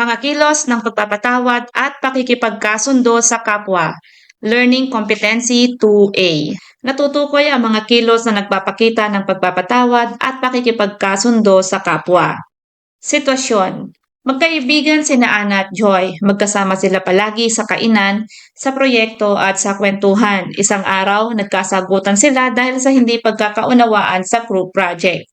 Mga kilos ng pagpapatawad at pakikipagkasundo sa kapwa. Learning Competency 2A. Natutukoy ang mga kilos na nagpapakita ng pagpapatawad at pakikipagkasundo sa kapwa. Sitwasyon. Magkaibigan sina Ana at Joy. Magkasama sila palagi sa kainan, sa proyekto at sa kwentuhan. Isang araw, nagkasagutan sila dahil sa hindi pagkakaunawaan sa group project.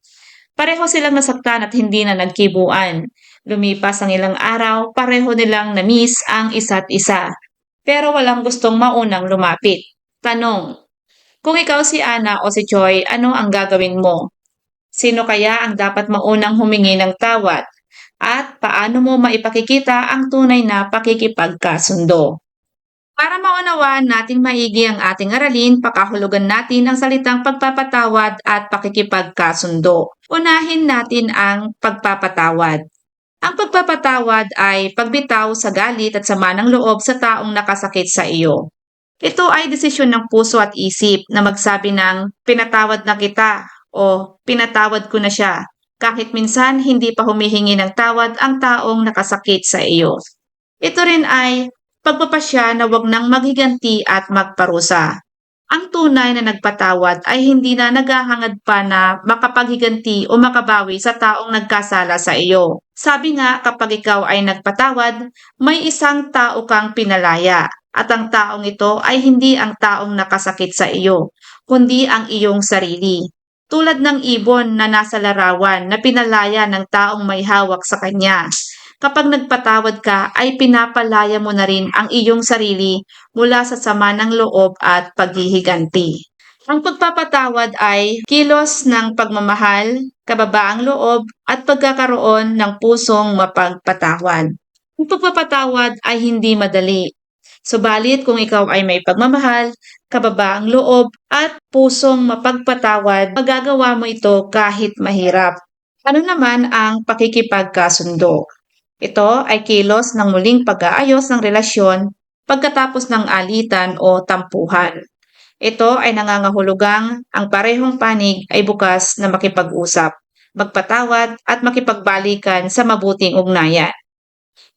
Pareho silang nasaktan at hindi na nagkibuan. Lumipas ang ilang araw, pareho nilang na-miss ang isa't isa. Pero walang gustong maunang lumapit. Tanong, kung ikaw si Ana o si Joy, ano ang gagawin mo? Sino kaya ang dapat maunang humingi ng tawad? At paano mo maipakikita ang tunay na pakikipagkasundo? Para maunawaan natin maigi ang ating aralin, pakahulugan natin ang salitang pagpapatawad at pakikipagkasundo. Unahin natin ang pagpapatawad. Ang pagpapatawad ay pagbitaw sa galit at sama ng loob sa taong nakasakit sa iyo. Ito ay desisyon ng puso at isip na magsabi ng pinatawad na kita o pinatawad ko na siya kahit minsan hindi pa humihingi ng tawad ang taong nakasakit sa iyo. Ito rin ay pagpapasya na wag nang maghiganti at magparusa. Ang tunay na nagpatawad ay hindi na naghahangad pa na makapaghiganti o makabawi sa taong nagkasala sa iyo. Sabi nga kapag ikaw ay nagpatawad, may isang tao kang pinalaya at ang taong ito ay hindi ang taong nakasakit sa iyo, kundi ang iyong sarili. Tulad ng ibon na nasa larawan na pinalaya ng taong may hawak sa kanya. Kapag nagpatawad ka ay pinapalaya mo na rin ang iyong sarili mula sa sama ng loob at paghihiganti. Ang pagpapatawad ay kilos ng pagmamahal, kababaang loob at pagkakaroon ng pusong mapagpatawad. Ang pagpapatawad ay hindi madali. Subalit kung ikaw ay may pagmamahal, kababaang loob at pusong mapagpatawad, magagawa mo ito kahit mahirap. Ano naman ang pakikipagkasundo? Ito ay kilos ng muling pag-aayos ng relasyon pagkatapos ng alitan o tampuhan. Ito ay nangangahulugang ang parehong panig ay bukas na makipag-usap, magpatawad at makipagbalikan sa mabuting ugnayan.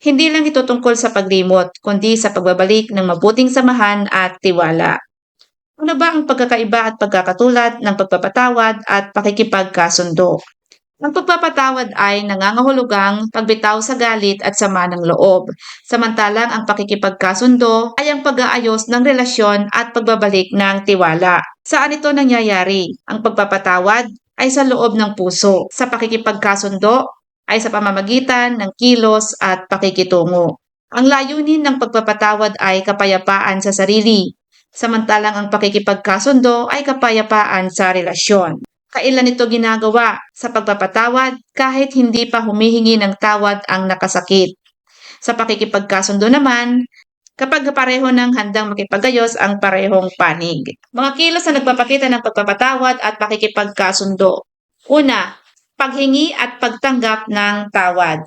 Hindi lang ito tungkol sa paglimot, kundi sa pagbabalik ng mabuting samahan at tiwala. Ano ba ang pagkakaiba at pagkakatulad ng pagpapatawad at pakikipagkasundo? Ang pagpapatawad ay nangangahulugang pagbitaw sa galit at sama ng loob. Samantalang ang pakikipagkasundo ay ang pag-aayos ng relasyon at pagbabalik ng tiwala. Saan ito nangyayari? Ang pagpapatawad ay sa loob ng puso. Sa pakikipagkasundo ay sa pamamagitan ng kilos at pakikitungo. Ang layunin ng pagpapatawad ay kapayapaan sa sarili, samantalang ang pakikipagkasundo ay kapayapaan sa relasyon. Kailan ito ginagawa? Sa pagpapatawad kahit hindi pa humihingi ng tawad ang nakasakit. Sa pakikipagkasundo naman, kapag pareho ng handang makipagayos ang parehong panig. Mga kilos na nagpapakita ng pagpapatawad at pakikipagkasundo. Una, paghingi at pagtanggap ng tawad.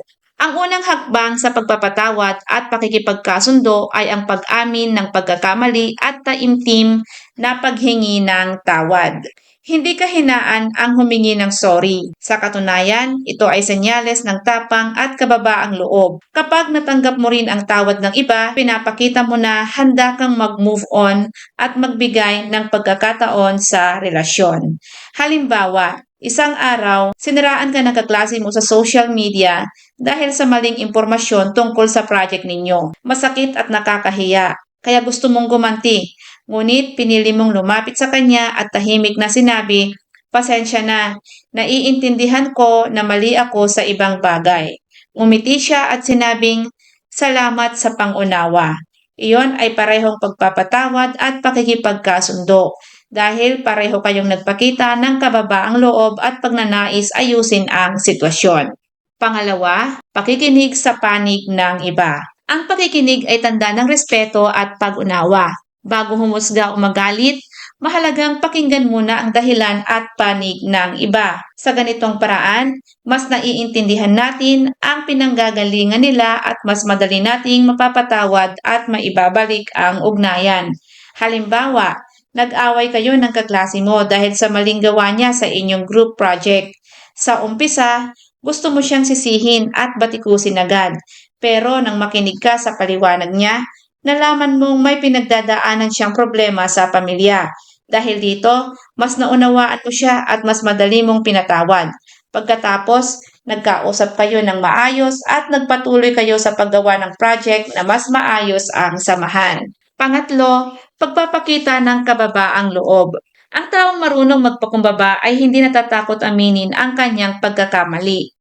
Ang unang hakbang sa pagpapatawad at pakikipagkasundo ay ang pag-amin ng pagkakamali at taimtim na paghingi ng tawad. Hindi kahinaan ang humingi ng sorry. Sa katunayan, ito ay senyales ng tapang at kababaang loob. Kapag natanggap mo rin ang tawad ng iba, pinapakita mo na handa kang mag-move on at magbigay ng pagkakataon sa relasyon. Halimbawa, Isang araw, siniraan ka ng kaklase mo sa social media dahil sa maling impormasyon tungkol sa project ninyo. Masakit at nakakahiya, kaya gusto mong gumanti. Ngunit pinili mong lumapit sa kanya at tahimik na sinabi, Pasensya na, naiintindihan ko na mali ako sa ibang bagay. Umiti siya at sinabing, Salamat sa pangunawa. Iyon ay parehong pagpapatawad at pakikipagkasundo dahil pareho kayong nagpakita ng kababaang loob at pagnanais ayusin ang sitwasyon. Pangalawa, pakikinig sa panig ng iba. Ang pakikinig ay tanda ng respeto at pag-unawa. Bago humusga o magalit, mahalagang pakinggan muna ang dahilan at panig ng iba. Sa ganitong paraan, mas naiintindihan natin ang pinanggagalingan nila at mas madali nating mapapatawad at maibabalik ang ugnayan. Halimbawa, nag-away kayo ng kaklase mo dahil sa maling gawa niya sa inyong group project. Sa umpisa, gusto mo siyang sisihin at batikusin agad. Pero nang makinig ka sa paliwanag niya, nalaman mong may pinagdadaanan siyang problema sa pamilya. Dahil dito, mas naunawaan mo siya at mas madali mong pinatawad. Pagkatapos, nagkausap kayo ng maayos at nagpatuloy kayo sa paggawa ng project na mas maayos ang samahan. Pangatlo, pagpapakita ng kababaang loob. Ang taong marunong magpakumbaba ay hindi natatakot aminin ang kanyang pagkakamali.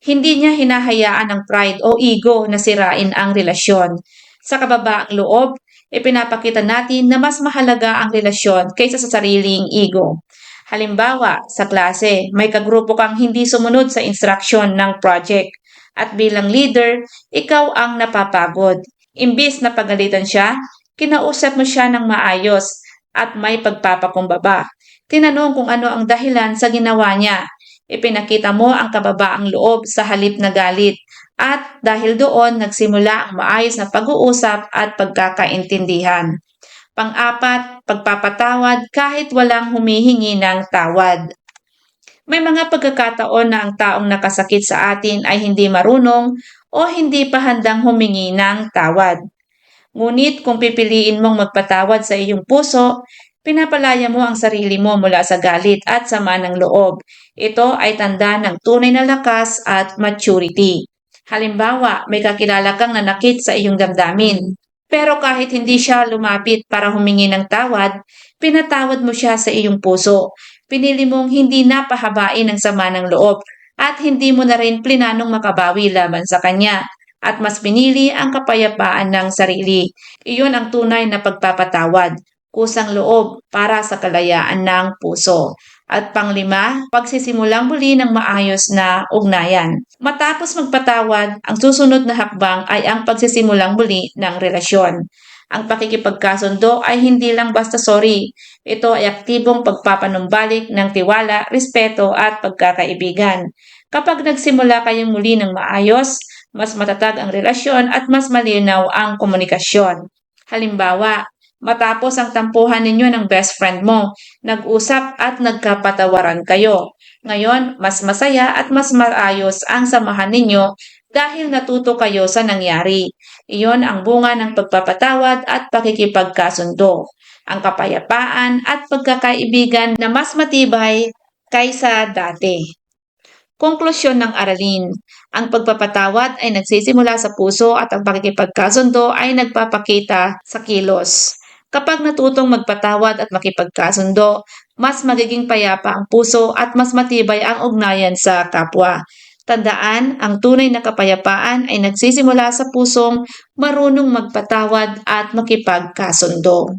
Hindi niya hinahayaan ng pride o ego na sirain ang relasyon. Sa kababaang loob, ipinapakita natin na mas mahalaga ang relasyon kaysa sa sariling ego. Halimbawa, sa klase, may kagrupo kang hindi sumunod sa instruction ng project at bilang leader, ikaw ang napapagod. Imbis na pagalitan siya, kinausap mo siya ng maayos at may pagpapakumbaba. Tinanong kung ano ang dahilan sa ginawa niya. Ipinakita mo ang kababaang loob sa halip na galit at dahil doon nagsimula ang maayos na pag-uusap at pagkakaintindihan. Pang-apat, pagpapatawad kahit walang humihingi ng tawad. May mga pagkakataon na ang taong nakasakit sa atin ay hindi marunong o hindi pa handang humingi ng tawad. Ngunit kung pipiliin mong magpatawad sa iyong puso, pinapalaya mo ang sarili mo mula sa galit at sama ng loob. Ito ay tanda ng tunay na lakas at maturity. Halimbawa, may kakilala kang nanakit sa iyong damdamin. Pero kahit hindi siya lumapit para humingi ng tawad, pinatawad mo siya sa iyong puso. Pinili mong hindi napahabain ang sama ng loob at hindi mo na rin plinanong makabawi laban sa kanya at mas pinili ang kapayapaan ng sarili. Iyon ang tunay na pagpapatawad, kusang loob para sa kalayaan ng puso. At panglima, pagsisimulang muli ng maayos na ugnayan. Matapos magpatawad, ang susunod na hakbang ay ang pagsisimulang muli ng relasyon. Ang pakikipagkasundo ay hindi lang basta sorry. Ito ay aktibong pagpapanumbalik ng tiwala, respeto at pagkakaibigan. Kapag nagsimula kayong muli ng maayos, mas matatag ang relasyon at mas malinaw ang komunikasyon. Halimbawa, matapos ang tampuhan ninyo ng best friend mo, nag-usap at nagkapatawaran kayo. Ngayon, mas masaya at mas maayos ang samahan ninyo dahil natuto kayo sa nangyari. Iyon ang bunga ng pagpapatawad at pakikipagkasundo. Ang kapayapaan at pagkakaibigan na mas matibay kaysa dati. Konklusyon ng aralin. Ang pagpapatawad ay nagsisimula sa puso at ang pakikipagkasundo ay nagpapakita sa kilos. Kapag natutong magpatawad at makipagkasundo, mas magiging payapa ang puso at mas matibay ang ugnayan sa kapwa. Tandaan, ang tunay na kapayapaan ay nagsisimula sa pusong marunong magpatawad at makipagkasundo.